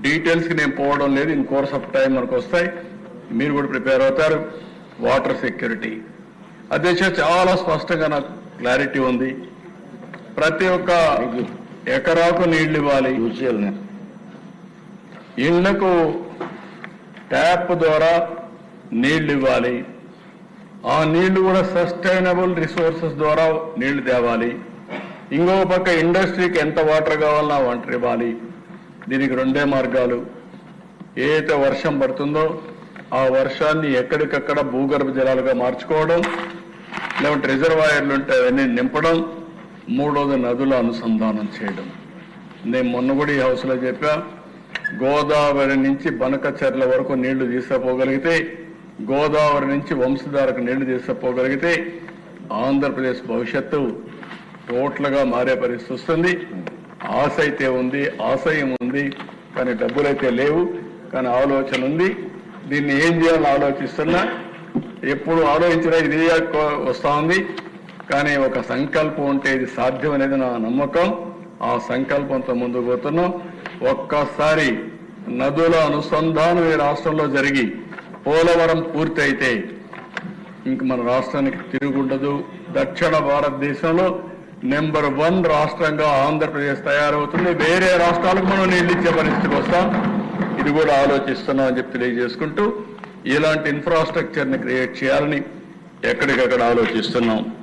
డీటెయిల్స్కి నేను పోవడం లేదు. ఇన్ కోర్స్ ఆఫ్ టైం మనకు వస్తాయి. మీరు కూడా ప్రిపేర్ అవుతారు. Water security. అధ్యక్ష చాలా స్పష్టంగా నాకు క్లారిటీ ఉంది. ప్రతి ఒక్క ఎకరాకు నీళ్ళు ఇవ్వాలి. ఇళ్ళకు ట్యాప్ ద్వారా నీళ్ళు ఇవ్వాలి. ఆ నీళ్ళు కూడా సస్టైనబుల్ రిసోర్సెస్ ద్వారా నీళ్ళు తేవాలి. ఇంకో పక్క ఇండస్ట్రీకి ఎంత వాటర్ కావాలన్నా వాటర్ ఇవ్వాలి. దీనికి రెండే మార్గాలు. ఏదైతే వర్షం పడుతుందో ఆ వర్షాన్ని ఎక్కడికక్కడ భూగర్భ జలాలుగా మార్చుకోవడం లేకుంటే రిజర్వాయర్లు ఉంటే అవన్నీ నింపడం మూడోది నదుల అనుసంధానం చేయడం. నేను మొన్న కూడా ఈ హౌస్లో చెప్పా గోదావరి నుంచి బనకచర్ల వరకు నీళ్ళు తీసుకుపోగలిగితే గోదావరి నుంచి వంశధారకు నీళ్ళు తీసుకుపోగలిగితే ఆంధ్రప్రదేశ్ భవిష్యత్తు టోట్లుగా మారే పరిస్థితి వస్తుంది. ఆశ అయితే ఉంది ఆశయం ఉంది కానీ డబ్బులైతే లేవు కానీ ఆలోచన ఉంది. దీన్ని ఏం చేయాలని ఆలోచిస్తున్నా? ఎప్పుడు ఆలోచించినా ఇది వస్తా ఉంది కానీ ఒక సంకల్పం ఉంటే ఇది సాధ్యం అనేది నా నమ్మకం. ఆ సంకల్పంతో ముందుకు పోతున్నాం. ఒక్కసారి నదుల అనుసంధానం ఈ రాష్ట్రంలో జరిగి పోలవరం పూర్తయితే ఇంక మన రాష్ట్రానికి తిరుగుండదు. దక్షిణ భారతదేశంలో నెంబర్ వన్ రాష్ట్రంగా ఆంధ్రప్రదేశ్ తయారవుతుంది. వేరే రాష్ట్రాలకు మనం నీళ్ళు ఇచ్చే పరిస్థితికి వస్తాం. ఇది కూడా ఆలోచిస్తున్నాం అని చెప్పి తెలియజేసుకుంటూ ఇలాంటి ఇన్ఫ్రాస్ట్రక్చర్ని క్రియేట్ చేయాలని ఎక్కడికక్కడ ఆలోచిస్తున్నాం.